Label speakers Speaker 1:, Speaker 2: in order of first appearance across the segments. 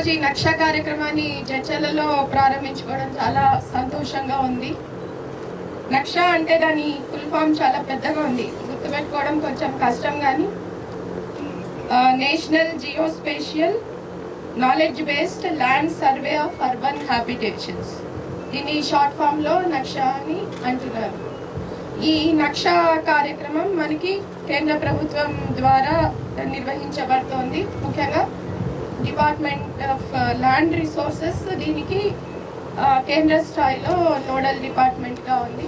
Speaker 1: ఈరోజు ఈ నక్ష కార్యక్రమాన్ని జడ్చలలో ప్రారంభించుకోవడం చాలా సంతోషంగా ఉంది. నక్ష అంటే దాని ఫుల్ ఫామ్ చాలా పెద్దగా ఉంది. గుర్తుపెట్టుకోవడం కొంచెం కష్టం కానీ national geospatial knowledge based land survey of urban habitations. దీన్ని షార్ట్ ఫామ్లో నక్ష అని అంటున్నారు. ఈ నక్ష కార్యక్రమం మనకి కేంద్ర ప్రభుత్వం ద్వారా నిర్వహించబడుతోంది. ముఖ్యంగా డిపార్ట్మెంట్ ఆఫ్ ల్యాండ్ రిసోర్సెస్ దీనికి కేంద్ర స్థాయిలో నోడల్ డిపార్ట్మెంట్గా ఉంది.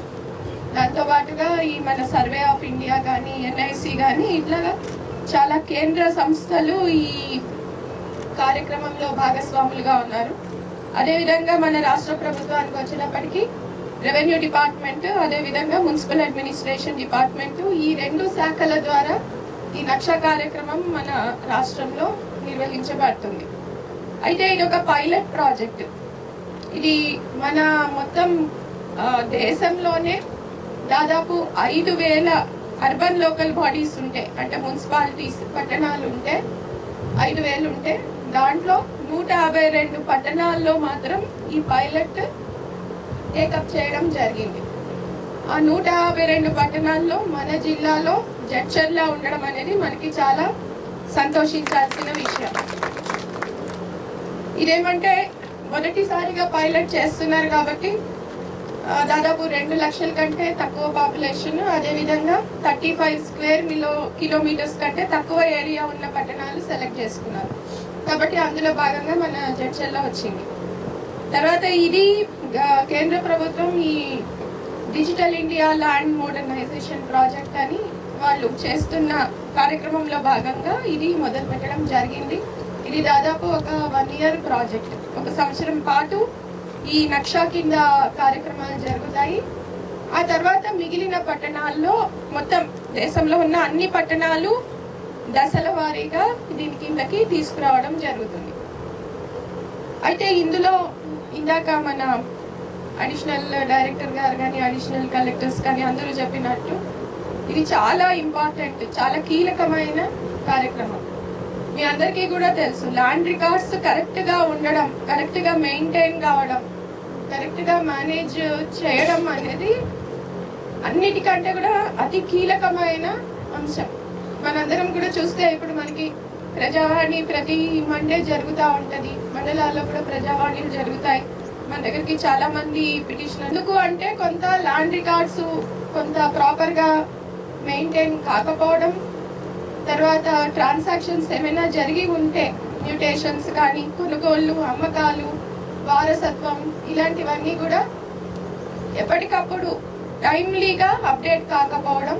Speaker 1: దాంతో పాటుగా ఈ మన సర్వే ఆఫ్ ఇండియా కానీ ఎన్ఐసి కానీ ఇట్లా చాలా కేంద్ర సంస్థలు ఈ కార్యక్రమంలో భాగస్వాములుగా ఉన్నారు. అదేవిధంగా మన రాష్ట్ర ప్రభుత్వానికి వచ్చినప్పటికీ రెవెన్యూ డిపార్ట్మెంట్ అదేవిధంగా మున్సిపల్ అడ్మినిస్ట్రేషన్ డిపార్ట్మెంట్ ఈ రెండు శాఖల ద్వారా ఈ నక్ష కార్యక్రమం మన రాష్ట్రంలో నిర్వహించబడుతుంది. అయితే ఇది ఒక పైలట్ ప్రాజెక్ట్ ఇది మన మొత్తం దేశంలోనే దాదాపు ఐదు వేల అర్బన్ లోకల్ బాడీస్ ఉంటాయి అంటే మున్సిపాలిటీస్ పట్టణాలు ఉంటే ఐదు వేలు ఉంటే దాంట్లో నూట యాభై రెండు పట్టణాల్లో మాత్రం ఈ పైలట్ టేకప్ చేయడం జరిగింది. ఆ నూట యాభై రెండు పట్టణాల్లో మన జిల్లాలో జడ్చర్లా ఉండడం అనేది మనకి చాలా సంతోషించాల్సిన విషయం. ఇదేమంటే మొదటిసారిగా పైలట్ చేస్తున్నారు కాబట్టి దాదాపు రెండు లక్షల కంటే తక్కువ పాపులేషన్ అదేవిధంగా థర్టీ ఫైవ్ స్క్వేర్ మిలో కిలోమీటర్స్ కంటే తక్కువ ఏరియా ఉన్న పట్టణాలు సెలెక్ట్ చేసుకున్నారు. కాబట్టి అందులో భాగంగా మన జడ్చర్లో వచ్చింది. తర్వాత ఇది కేంద్ర ప్రభుత్వం ఈ digital India land modernisation project అని వాళ్ళు చేస్తున్న కార్యక్రమంలో భాగంగా ఇది మొదలు పెట్టడం జరిగింది. ఇది దాదాపు ఒక వన్ ఇయర్ ప్రాజెక్ట్ ఒక సంవత్సరం పాటు ఈ నక్షా కింద కార్యక్రమాలు జరుగుతాయి. ఆ తర్వాత మిగిలిన పట్టణాల్లో మొత్తం దేశంలో ఉన్న అన్ని పట్టణాలు దశల వారీగా దీని కిందకి తీసుకురావడం జరుగుతుంది. అయితే ఇందులో ఇందాక మన అడిషనల్ డైరెక్టర్ uh, గారు కానీ అడిషనల్ కలెక్టర్స్ కానీ అందరూ చెప్పినట్టు ఇది చాలా ఇంపార్టెంట్ చాలా కీలకమైన కార్యక్రమం. మీ అందరికీ కూడా తెలుసు ల్యాండ్ రికార్డ్స్ కరెక్ట్గా ఉండడం కరెక్ట్గా మెయింటైన్ కావడం కరెక్ట్గా మేనేజ్ చేయడం అనేది అన్నిటికంటే కూడా అతి కీలకమైన అంశం. మనందరం కూడా చూస్తే ఇప్పుడు మనకి ప్రజావాణి ప్రతి మండే జరుగుతూ ఉంటుంది. మండలాల్లో కూడా ప్రజావాణిలు జరుగుతాయి. మన దగ్గరికి చాలా మంది పిటిషన్ ఎందుకు అంటే కొంత ల్యాండ్ రికార్డ్స్ కొంత ప్రాపర్గా మెయింటైన్ కాకపోవడం తర్వాత ట్రాన్సాక్షన్స్ ఏమైనా జరిగి ఉంటే మ్యూటేషన్స్ కానీ కొనుగోళ్ళు అమ్మకాలు వారసత్వం ఇలాంటివన్నీ కూడా ఎప్పటికప్పుడు టైమ్లీగా అప్డేట్ కాకపోవడం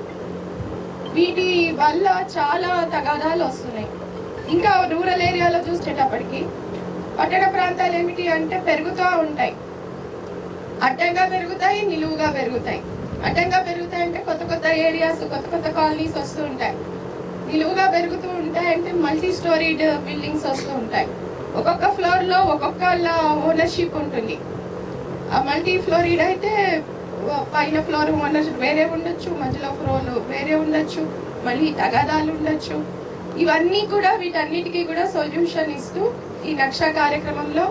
Speaker 1: వీటి వల్ల చాలా తగాదాలు వస్తున్నాయి. ఇంకా రూరల్ ఏరియాలో చూసేటప్పటికి పట్టణ ప్రాంతాలు ఏమిటి అంటే పెరుగుతూ ఉంటాయి. అడ్డంగా పెరుగుతాయి నిలువుగా పెరుగుతాయి. అడ్డంగా పెరుగుతాయి అంటే కొత్త కొత్త ఏరియాస్ కొత్త కొత్త కాలనీస్ వస్తూ ఉంటాయి. నిలువుగా పెరుగుతూ ఉంటాయి అంటే మల్టీ స్టోరీడ్ బిల్డింగ్స్ వస్తూ ఉంటాయి. ఒక్కొక్క ఫ్లోర్లో ఒక్కొక్క ఓనర్షిప్ ఉంటుంది. ఆ మల్టీ ఫ్లోరీడ్ అయితే పైన ఫ్లోర్ ఓనర్షిప్ వేరే ఉండొచ్చు మధ్యలో ఫ్లోర్ వేరే ఉండొచ్చు మళ్ళీ తగాదాలు ఉండొచ్చు. ఇవన్నీ కూడా వీటన్నిటికీ కూడా సొల్యూషన్ ఇస్తూ ఈ నక్ష కార్యక్రమంలో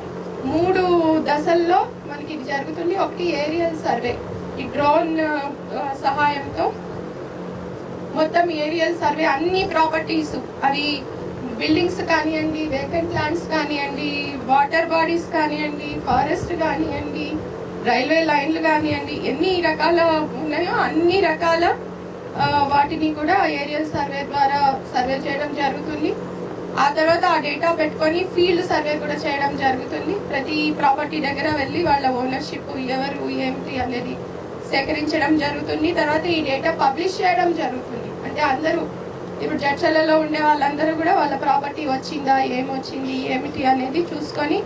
Speaker 1: మూడు దశల్లో మనకి ఇది జరుగుతుంది. ఒకటి ఏరియల్ సర్వే ఈ డ్రోన్ సహాయంతో మొత్తం ఏరియల్ సర్వే అన్ని ప్రాపర్టీస్ అవి బిల్డింగ్స్ కానివ్వండి వేకెంట్ ల్యాండ్స్ కానివ్వండి వాటర్ బాడీస్ కానివ్వండి ఫారెస్ట్ కానివ్వండి రైల్వే లైన్లు కానివ్వండి ఎన్ని రకాల ఉన్నాయో అన్ని రకాల వాటిని కూడా ఏరియల్ సర్వే ద్వారా సర్వే చేయడం జరుగుతుంది. ఆ తర్వాత ఆ డేటా పెట్టుకొని ఫీల్డ్ సర్వే కూడా చేయడం జరుగుతుంది. ప్రతి ప్రాపర్టీ దగ్గర వెళ్ళి వాళ్ళ ఓనర్షిప్ ఎవరు ఏమిటి అనేది సేకరించడం జరుగుతుంది. తర్వాత ఈ డేటా పబ్లిష్ చేయడం జరుగుతుంది. అంటే అందరూ ఇప్పుడు జడ్చలలో ఉండే వాళ్ళందరూ కూడా వాళ్ళ ప్రాపర్టీ వచ్చిందా ఏమొచ్చింది ఏమిటి అనేది చూసుకొని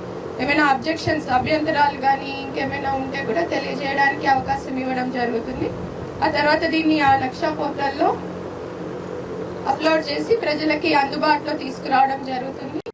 Speaker 1: ఏమైనా అబ్జెక్షన్స్ అభ్యంతరాలు కానీ ఇంకేమైనా ఉంటే కూడా తెలియజేయడానికి అవకాశం ఇవ్వడం జరుగుతుంది. ఆ తర్వాత దీన్ని ఆ లక్ష పోర్టల్లో అప్లోడ్ చేసి ప్రజలకి అందుబాటులో తీసుకురావడం జరుగుతుంది.